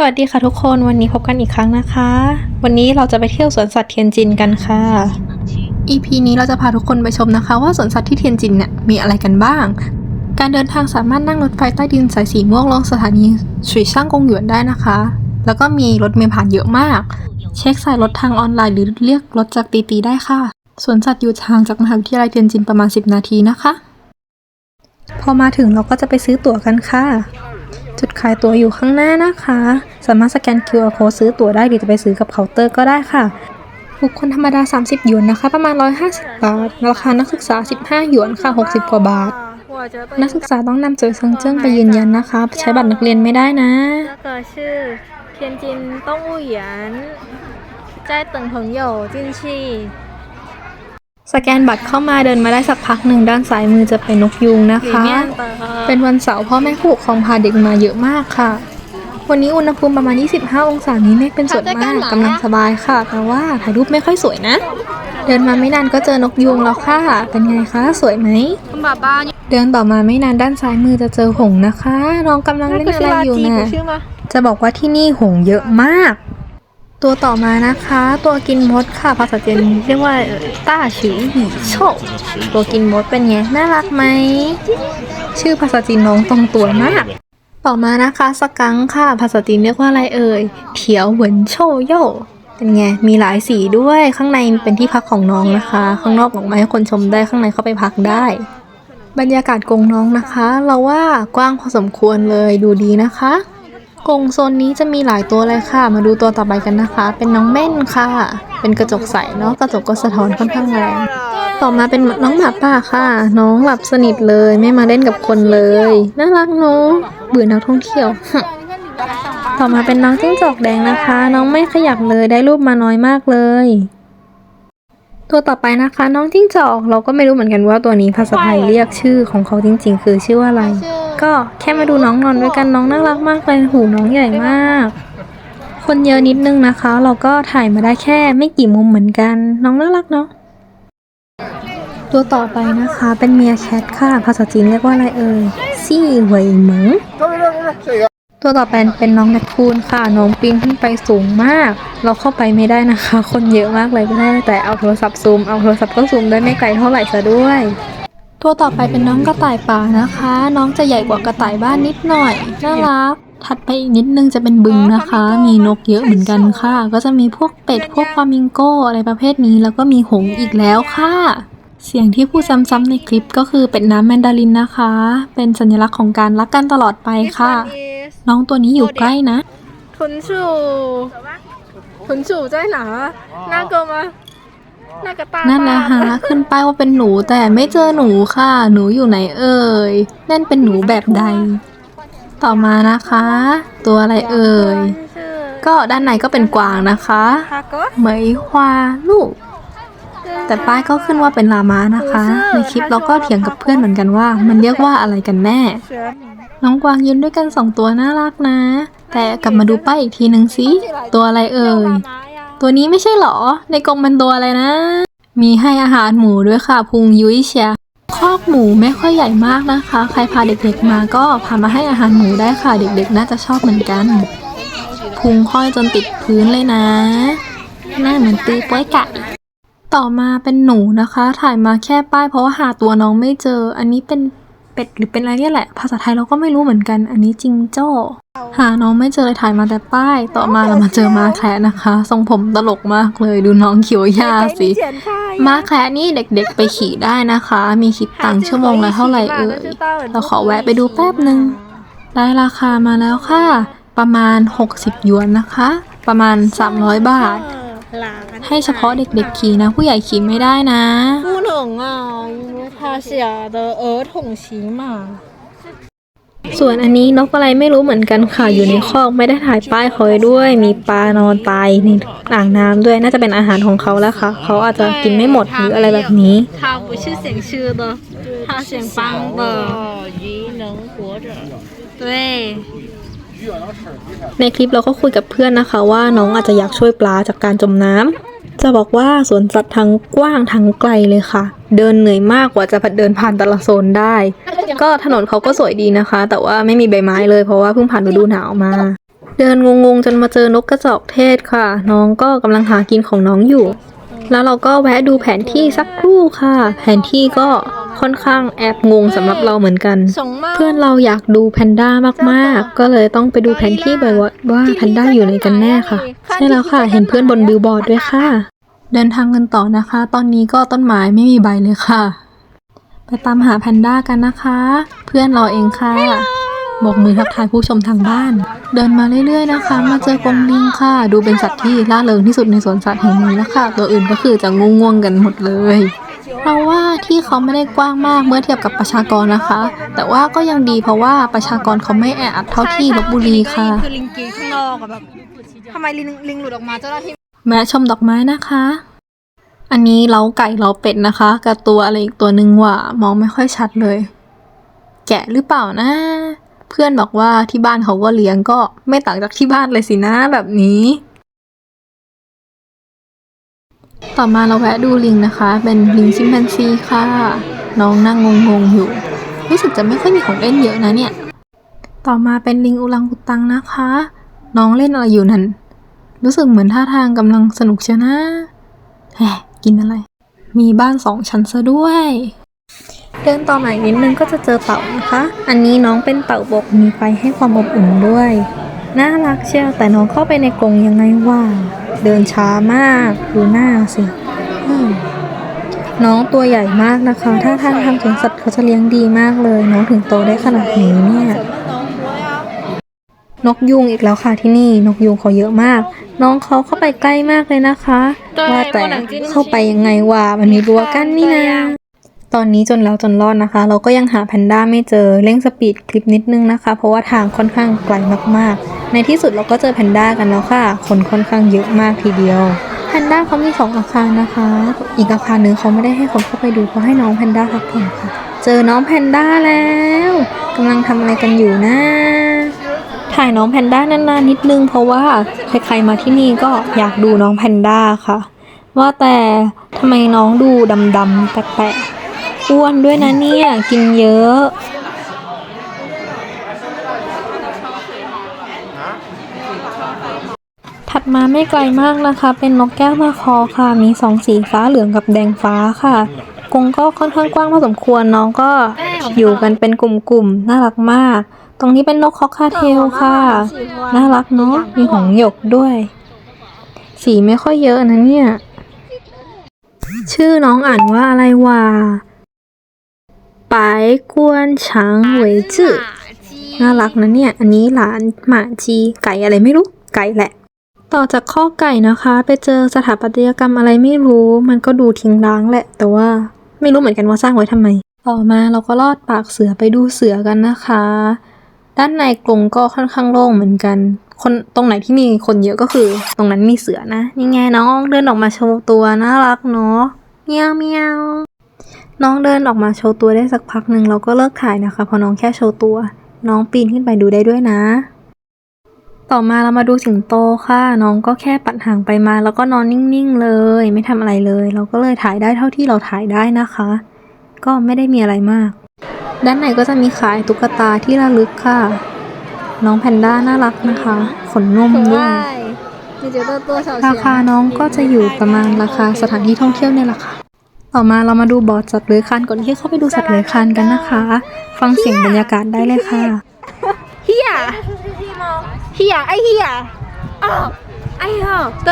สวัสดีค่ะทุกคนวันนี้พบกันอีกครั้งนะคะ วันนี้เราจะไปเที่ยวสวนสัตว์เทียนจินกันค่ะ EP นี้เราจะพาทุกคนไปชมนะคะ ว่าสวนสัตว์ที่เทียนจินเนี่ยมีอะไรกันบ้าง การเดินทางสามารถนั่งรถไฟใต้ดินสายสีม่วงลงสถานีฉุยช่างกงหยวนได้นะคะ แล้วก็มีรถเมล์ผ่านเยอะมาก เช็คสายรถทางออนไลน์หรือเรียกรถจากตีตีได้ค่ะสวนสัตว์อยู่ห่างจากมหาวิทยาลัยเทียนจินประมาณ 10 นาทีนะคะ พอมาถึงเราก็จะไปซื้อตั๋วกันค่ะ จุดขายตั๋วอยู่ข้างหน้านะคะ สามารถสแกน QR code ซื้อตั๋วได้หรือจะไปซื้อกับเคาน์เตอร์ก็ได้ค่ะ บุคคลธรรมดา 30 หยวนนะคะ ประมาณ 150 บาท ราคานักศึกษา 15 หยวนค่ะ 60 กว่าบาท นักศึกษาต้องนำเจอซังเจิ้งไปยืนยันนะคะ ใช้บัตรนักเรียนไม่ได้นะก็ชื่อเทียนจินต้องอู่หยันใจตึงผงโยจินชี สแกนบัตรเข้ามาเดินมาได้สักพักหนึ่งด้านซ้ายมือจะเป็นนกยูงนะคะ เป็นวันเสาร์พ่อแม่ผู้ปกครองพาเด็กมาเยอะมากค่ะ วันนี้อุณหภูมิประมาณ 25 องศานี้เมฆเป็นส่วนมากกำลังสบายค่ะ แต่ว่าถ่ายรูปไม่ค่อยสวยนะ เดินมาไม่นานก็เจอนกยูงแล้วค่ะ เป็นไงคะ สวยไหมเดินต่อมาไม่นานด้านซ้ายมือจะเจอหงนะคะน้องกำลังเล่นอะไรอยู่นะจะบอกว่าที่นี่หงเยอะมาก ตัวต่อมานะคะ ตัวกินมดค่ะภาษาจีนเรียกว่าต้าฉือหีโชกตัวกินมดเป็นไงน่ารักไหมชื่อภาษาจีนน้องตรงตัวมาก ต่อมานะคะ สกังค่ะ ภาษาจีนเรียกว่าอะไรเอ่ยเถียวเหวินโชโยเป็นไงมีหลายสีด้วยข้างในเป็นที่พักของน้องนะคะ ข้างนอกออกมาให้คนชมได้ข้างในเข้าไปพักได้ บรรยากาศกรงน้องนะคะ เราว่ากว้างพอสมควรเลยดูดีนะคะ กงโซนนี้จะมีหลายตัวเลยค่ะ มาดูตัวต่อไปกันนะคะ เป็นน้องเม่นค่ะ เป็นกระจกใสเนาะ กระจกก็สะท้อนค่อนข้างแรง ต่อมาเป็นน้องหมาป่าค่ะ น้องหลับสนิทเลย ไม่มาเล่นกับคนเลย น่ารักเนาะ เบื่อนักท่องเที่ยว ต่อมาเป็นน้องจิ้งจอกแดงนะคะ น้องไม่ขยับเลย ได้รูปมาน้อยมากเลย ตัวต่อไปนะคะ น้องจิ้งจอก เราก็ไม่รู้เหมือนกันว่าตัวนี้ภาษาไทยเรียกชื่อของเขาจริง ๆ คือชื่อว่าอะไร ก็แค่มาดูน้องนอนด้วยกันน้องน่ารักมากเลยหูน้องใหญ่มาก คนเยอะนิดนึงนะคะ เราก็ถ่ายมาได้แค่ไม่กี่มุมเหมือนกัน น้องน่ารักเนาะตัวต่อไปนะคะเป็นเมียแคทค่ะ ภาษาจีนเรียกว่าอะไรเอ่ยซี่เหวยเหมิงตัวต่อไปเป็นน้องแนปทูนค่ะ น้องปีนขึ้นไปสูงมาก เราเข้าไปไม่ได้นะคะ คนเยอะมากเลยก็ได้แต่เอาโทรศัพท์ซูม เอาโทรศัพท์ก็ซูมได้ไม่ไกลเท่าไหร่ซะด้วย ตัวต่อไปเป็นน้องกระต่ายป่านะคะ น้องจะใหญ่กว่ากระต่ายบ้านนิดหน่อยน่ารักถัดไปอีกนิดนึงจะเป็นบึงนะคะ มีนกเยอะเหมือนกันค่ะ ก็จะมีพวกเป็ดพวกฟามิงโกอะไรประเภทนี้ แล้วก็มีหงอีกแล้วค่ะ เสียงที่พูดซ้ำๆในคลิปก็คือเป็ดน้ำแมนดารินนะคะ เป็นสัญลักษณ์ของการรักกันตลอดไปค่ะ น้องตัวนี้อยู่ใกล้นะ คุณชูคุณชูใจหนาน่ากลัวมา น่ากตานั่นนะละขึ้นไปว่าเป็นหนูแต่ไม่เจอหนูค่ะ หนูอยู่ไหนเอ่ยนั่นเป็นหนูแบบใด ต่อมานะคะ ตัวอะไรเอ่ยก็ด้านในก็เป็นกวางนะคะไหมยควาลูก แต่ป้ายก็ขึ้นว่าเป็นลามานะคะ ในคลิปเราก็เถียงกับเพื่อนเหมือนกันว่า มันเรียกว่าอะไรกันแน่ น้องกวางยืนด้วยกันสองตัวน่ารักนะ แต่กลับมาดูป้ายอีกทีหนึ่งสิ ตัวอะไรเอ่ย ตัวนี้ไม่ใช่เหรอ ในกรงมันตัวอะไรนะ มีให้อาหารหมูด้วยค่ะ พุงยุ้ยเชียคอกหมูไม่ค่อยใหญ่มากนะคะ ใครพาเด็กๆมาก็พามาให้อาหารหมูได้ค่ะ เด็กๆ น่าจะชอบเหมือนกัน พุงห้อยจนติดพื้นเลยนะ หน้าเหมือนตีป้อยไก่ต่อมาเป็นหนูนะคะ ถ่ายมาแค่ป้ายเพราะว่าหาตัวน้องไม่เจอ อันนี้เป็น เป็ดหรือเป็นอะไรเนี่ยแหละ ภาษาไทยเราก็ไม่รู้เหมือนกัน อันนี้จิงโจ้ หาน้องไม่เจอเลยถ่ายมาแต่ป้าย ต่อมาเรามาเจอมาแคระนะคะ ทรงผมตลกมากเลย ดูน้องเขียวหญ้าสิ มาแคระนี่เด็กๆไปขี่ได้นะคะ มีคิดตังค์ชั่วโมงละเท่าไหร่เอ่ย เราขอแวะไปดูแป๊บหนึ่ง ได้ราคามาแล้วค่ะ ประมาณ 60หยวนนะคะ ประมาณ 300 บาท ให้เฉพาะเด็กๆขี่นะ ผู้ใหญ่ขี่ไม่ได้นะ 不能啊，因为他写的儿童骑马。 ส่วนอันนี้นกอะไรไม่รู้เหมือนกันค่ะ อยู่ในคอกไม่ได้ถ่ายป้ายเขาไว้ด้วย มีปลานอนตายในอ่างน้ำด้วย น่าจะเป็นอาหารของเขาแล้วค่ะ เขาอาจจะกินไม่หมดหรืออะไรแบบนี้ 他不是想吃的，他想帮的。鱼能活着。对。 ในคลิปเราก็คุยกับเพื่อนนะคะว่าน้องอาจจะอยากช่วยปลาจากการจมน้ำจะบอกว่าสวนสัตว์ทั้งกว้างทั้งไกลเลยค่ะ เดินเหนื่อยมากกว่าจะเดินผ่านแต่ละโซนได้ ก็ถนนเขาก็สวยดีนะคะ แต่ว่าไม่มีใบไม้เลยเพราะว่าเพิ่งผ่านฤดูหนาวมาเดินงงๆ จนมาเจอนกกระจอกเทศค่ะ น้องก็กำลังหากินของน้องอยู่ แล้วเราก็แวะดูแผนที่สักครู่ค่ะ แผนที่ก็ ค่อนข้างแอบงงสำหรับเราเหมือนกัน熊猫เพื่อนเราอยากดูแพนด้ามากๆ ก็เลยต้องไปดูแผนที่บ่อยๆว่าแพนด้าอยู่ไหนกันแน่ค่ะ ใช่แล้วค่ะ เห็นเพื่อนบนบิลบอร์ดด้วยค่ะ เดินทางกันต่อนะคะ ตอนนี้ก็ต้นไม้ไม่มีใบเลยค่ะ ไปตามหาแพนด้ากันนะคะ เพื่อนเราเองค่ะบอกมือทักทายผู้ชมทางบ้าน เดินมาเรื่อยๆนะคะ มาเจอกรงลิงค่ะ ดูเป็นสัตว์ที่ล่าเริงที่สุดในสวนสัตว์แห่งนี้แล้วค่ะตัวอื่นก็คือจะง่วงๆกันหมดเลย เพราะว่าที่เขาไม่ได้กว้างมากเมื่อเทียบกับประชากรนะคะ แต่ว่าก็ยังดีเพราะว่าประชากรเขาไม่แออัดเท่าที่ลบบุรีค่ะ คือลิงกีข้างนอกอะแบบทำไมลิงลิงหลุดออกมาเจ้าหน้าที่แม้ชมดอกไม้นะคะ อันนี้เล้าไก่เล้าเป็ดนะคะ กับตัวอะไรอีกตัวหนึ่งว่ามองไม่ค่อยชัดเลย แกะหรือเปล่านะ เพื่อนบอกว่าที่บ้านเขาก็เลี้ยงก็ไม่ต่างจากที่บ้านเลยสินะแบบนี้ ต่อมาเราแวะดูลิงนะคะ เป็นลิงชิมแปนซีค่ะ น้องนั่งงงๆอยู่ รู้สึกจะไม่ค่อยมีของเล่นเยอะนะเนี่ย ต่อมาเป็นลิงอุลังอุตังนะคะ น้องเล่นอะไรอยู่นั่น รู้สึกเหมือนท่าทางกำลังสนุกเชียวนะแหมกินอะไร มีบ้านสองชั้นซะด้วย เดินต่อมาอีกนิดนึงก็จะเจอเต่านะคะ อันนี้น้องเป็นเต่าบกมีไฟให้ความอบอุ่นด้วย น่ารักเชียวแต่น้องเข้าไปในกรงยังไงวะเดินช้ามากดูหน้าสิอืมน้องตัวใหญ่มากนะคะ ถ้าทางทางสวนสัตว์เขาจะเลี้ยงดีมากเลย น้องถึงโตได้ขนาดนี้เนี่ย นกยุงอีกแล้วค่ะที่นี่ นกยุงเขาเยอะมาก น้องเขาเข้าไปใกล้มากเลยนะคะ ว่าแต่เข้าไปยังไงวะมันมีรั้วกั้นนี่นะ ตอนนี้จนแล้วจนรอดนะคะ เราก็ยังหาแพนด้าไม่เจอเร่งสปีดคลิปนิดนึงนะคะ เพราะว่าทางค่อนข้างไกลมากๆ ในที่สุดเราก็เจอแพนด้ากันแล้วค่ะคนค่อนข้างเยอะมากทีเดียวแพนด้าเขามีสองอาคารนะคะ อีกอาคารหนึ่งเขาไม่ได้ให้คนเข้าไปดูเขาให้น้องแพนด้าพักผ่อนค่ะ เจอน้องแพนด้าแล้วกำลังทำอะไรกันอยู่นะถ่ายน้องแพนด้านานๆนิดนึง เพราะว่าใครๆมาที่นี่ก็อยากดูน้องแพนด้าค่ะ ว่าแต่ทำไมน้องดูดำๆแปลกๆ อ้วนด้วยนะเนี่ย กินเยอะ ถัดมาไม่ไกลมากนะคะ เป็นนกแก้วมาคอค่ะ มีสองสีฟ้าเหลืองกับแดงฟ้าค่ะกรงก็ค่อนข้างกว้างพอสมควรน้องก็อยู่กันเป็นกลุ่มๆ น่ารักมาก ตรงนี้เป็นนกคอกคาเทลค่ะ น่ารักเนาะ มีหงหยกด้วย สีไม่ค่อยเยอะนะเนี่ย ชื่อน้องอ่านว่าอะไรวะ ปายกวนช้างเหวยจื่อน่ารักนะเนี่ย อันนี้หลานหมาจีไก่อะไรไม่รู้ ไก่แหละ ต่อจากข้อไก่นะคะ ไปเจอสถาปัตยกรรมอะไรไม่รู้ มันก็ดูทิ้งร้างแหละ แต่ว่าไม่รู้เหมือนกันว่าสร้างไว้ทำไม ต่อมาเราก็ลอดปากเสือไปดูเสือกันนะคะ ด้านในกรงก็ค่อนข้างโล่งเหมือนกัน คนตรงไหนที่มีคนเยอะก็คือ ตรงนั้นมีเสือนะ นี่ไงน้องเดินออกมาโชว์ตัวน่ารักเนาะเมียวเมียว น้องเดินออกมาโชว์ตัวได้สักพักหนึ่งเราก็เลิกถ่ายนะคะพอน้องแค่โชว์ตัว น้องปีนขึ้นไปดูได้ด้วยนะ ต่อมาเรามาดูสิงโตค่ะ น้องก็แค่ปัดห่างไปมา แล้วก็นอนนิ่งๆเลย ไม่ทำอะไรเลย เราก็เลยถ่ายได้เท่าที่เราถ่ายได้นะคะ ก็ไม่ได้มีอะไรมาก ด้านในก็จะมีขายตุ๊กตาที่ระลึกค่ะ น้องแพนด้าน่ารักนะคะ ขนนุ่มด้วยราคาน้องก็จะอยู่ประมาณราคาสถานที่ท่องเที่ยวเนี่ยแหละค่ะ ต่อมาเรามาดูบอร์ดสัตว์เลื้อยคลานก่อนที่เข้าไปดูสัตว์เลื้อยคลานกันนะคะ ฟังเสียงบรรยากาศได้เลยค่ะ here here 哎 here 哦哎呀对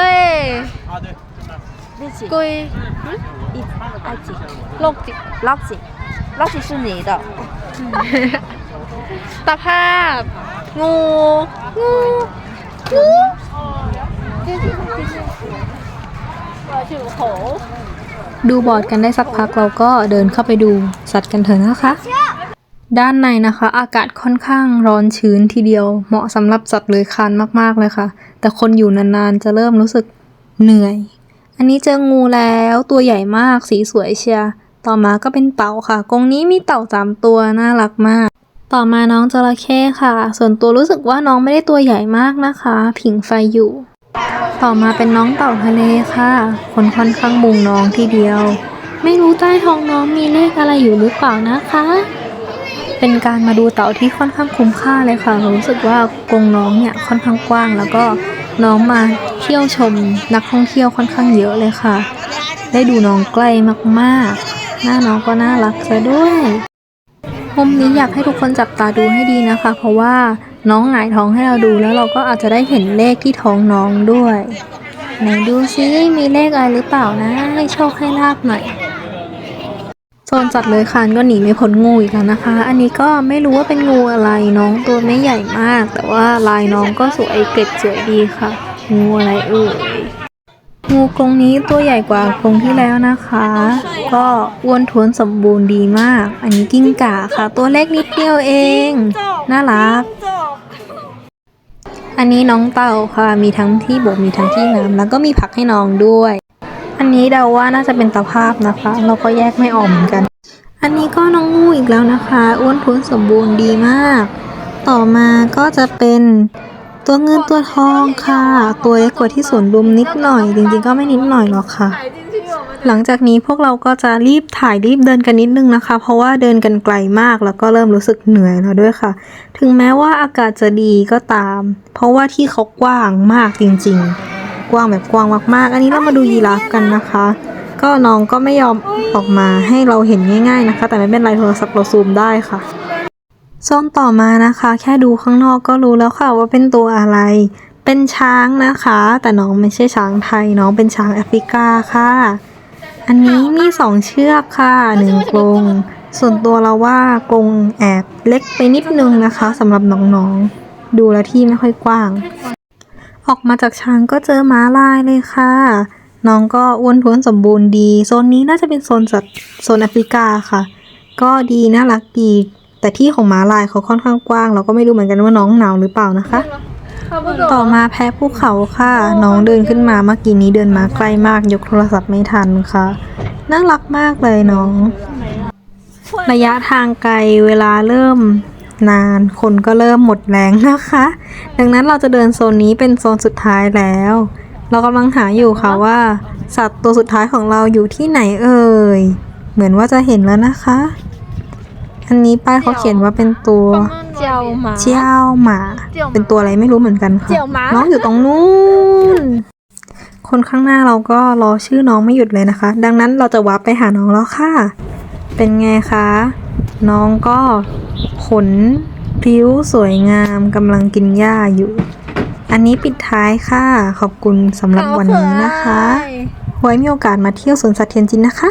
龟一二级，六级老几，老几是你的， ตะภาพงูงูงู ดูบอร์ดกันได้สักพักเราก็เดินเข้าไปดูสัตว์กันเถอะนะคะ ด้านในนะคะ อากาศค่อนข้างร้อนชื้นทีเดียว เหมาะสำหรับสัตว์เลื้อยคลานมากๆเลยค่ะ แต่คนอยู่นานๆจะเริ่มรู้สึกเหนื่อย อันนี้เจองูแล้วตัวใหญ่มากสีสวยเชียต่อมาก็เป็นเต่าค่ะ กรงนี้มีเต่าสามตัวน่ารักมาก ต่อมาน้องจระเข้ค่ะ ส่วนตัวรู้สึกว่าน้องไม่ได้ตัวใหญ่มากนะคะ ผิงไฟอยู่ ต่อมาเป็นน้องเต่าทะเลค่ะ คนค่อนข้างมุงน้องทีเดียว ไม่รู้ใต้ท้องน้องมีเลขอะไรอยู่หรือเปล่านะคะ เป็นการมาดูเต่าที่ค่อนข้างคุ้มค่าเลยค่ะรารู้สึกว่ากรงน้องเนี่ยค่อนข้างกว้าง แล้วก็น้องมาเที่ยวชมนักท่องเที่ยวค่อนข้างเยอะเลยค่ะ ได้ดูน้องใกล้มากๆ หน้าน้องก็น่ารักซะด้วยมุมนี้อยากให้ทุกคนจับตาดูให้ดีนะคะ เพราะว่า น้องหงายท้องให้เราดูแล้วเราก็อาจจะได้เห็นเลขที่ท้องน้องด้วยไหนดูซิมีเลขอะไรหรือเปล่านะให้โชคให้ลาบหน่อยโซนจัดเลยคานก็หนีไม่พ้นงูอีกแล้วนะคะ อันนี้ก็ไม่รู้ว่าเป็นงูอะไรน้องตัวไม่ใหญ่มาก แต่ว่าลายน้องก็สวยเกล็ดสวยดีค่ะ งูอะไรเอ่ย งูกรงนี้ตัวใหญ่กว่ากรงที่แล้วนะคะ ก็อ้วนท้วนสมบูรณ์ดีมาก อันนี้กิ้งก่าค่ะ ตัวเล็กนิดเดียวเอง น่ารัก อันนี้น้องเต่าค่ะ มีทั้งที่บกมีทั้งที่น้ำแล้วก็มีผักให้น้องด้วย อันนี้เดาว่าน่าจะเป็นตะภาพนะคะ เราก็แยกไม่ออกเหมือนกัน อันนี้ก็น้องงูอีกแล้วนะคะ อ้วนท้วนสมบูรณ์ดีมาก ต่อมาก็จะเป็น ตัวเงินตัวทองค่ะ ตัวเล็กกว่าที่สวนลุมนิดหน่อย จริงๆก็ไม่นิดหน่อยหรอกค่ะ หลังจากนี้พวกเราก็จะรีบถ่ายรีบเดินกันนิดนึงนะคะ เพราะว่าเดินกันไกลมากแล้วก็เริ่มรู้สึกเหนื่อยแล้วด้วยค่ะ ถึงแม้ว่าอากาศจะดีก็ตาม เพราะว่าที่เขากว้างมากจริง ๆ กว้างแบบกว้างมากๆ อันนี้เรามาดูยีราฟกันนะคะ ก็น้องก็ไม่ยอมออกมาให้เราเห็นง่าย ๆนะคะ แต่ไม่เป็นไรโทรศัพท์เราซูมได้ค่ะ โซนต่อมานะคะ แค่ดูข้างนอกก็รู้แล้วค่ะว่าเป็นตัวอะไร เป็นช้างนะคะ แต่น้องไม่ใช่ช้างไทย น้องเป็นช้างแอฟริกาค่ะ อันนี้มีสองเชือกค่ะหนึ่งกรงส่วนตัวเราว่ากรงแอบเล็กไปนิดนึงนะคะสำหรับน้องๆ ดูแลวที่ไม่ค่อยกว้าง ออกมาจากช้างก็เจอม้าลายเลยค่ะ น้องก็อ้วนท้วนสมบูรณ์ดี โซนนี้น่าจะเป็นโซนสัตว์โซนแอฟริกาค่ะ ก็ดีน่ารักดี แต่ที่ของม้าลายเขาค่อนข้างกว้าง เราก็ไม่รู้เหมือนกันว่าน้องหนาวหรือเปล่านะคะ ต่อมาแพ้ภูเขาค่ะ น้องเดินขึ้นมาเมื่อกี้นี้เดินมาใกล้มากยกโทรศัพท์ไม่ทันค่ะ น่ารักมากเลยน้อง ระยะทางไกลเวลาเริ่มนานคนก็เริ่มหมดแรงนะคะ ดังนั้นเราจะเดินโซนนี้เป็นโซนสุดท้ายแล้ว เรากำลังหาอยู่ค่ะว่า สัตว์ตัวสุดท้ายของเราอยู่ที่ไหนเอ่ย เหมือนว่าจะเห็นแล้วนะคะ อันนี้ป้ายเขาเขียนว่าเป็นตัวเจียวหมาเจ้าหมา เป็นตัวอะไรไม่รู้เหมือนกันค่ะเจียวหมาน้องอยู่ตรงนู้น คนข้างหน้าเราก็รอชื่อน้องไม่หยุดเลยนะคะ ดังนั้นเราจะวับไปหาน้องแล้วค่ะ เป็นไงคะ น้องก็ขนริ้วสวยงามกำลังกินหญ้าอยู่ อันนี้ปิดท้ายค่ะ ขอบคุณสำหรับวันนี้นะคะ ไว้มีโอกาสมาเที่ยวสวนสัตว์เทียนจินนะคะ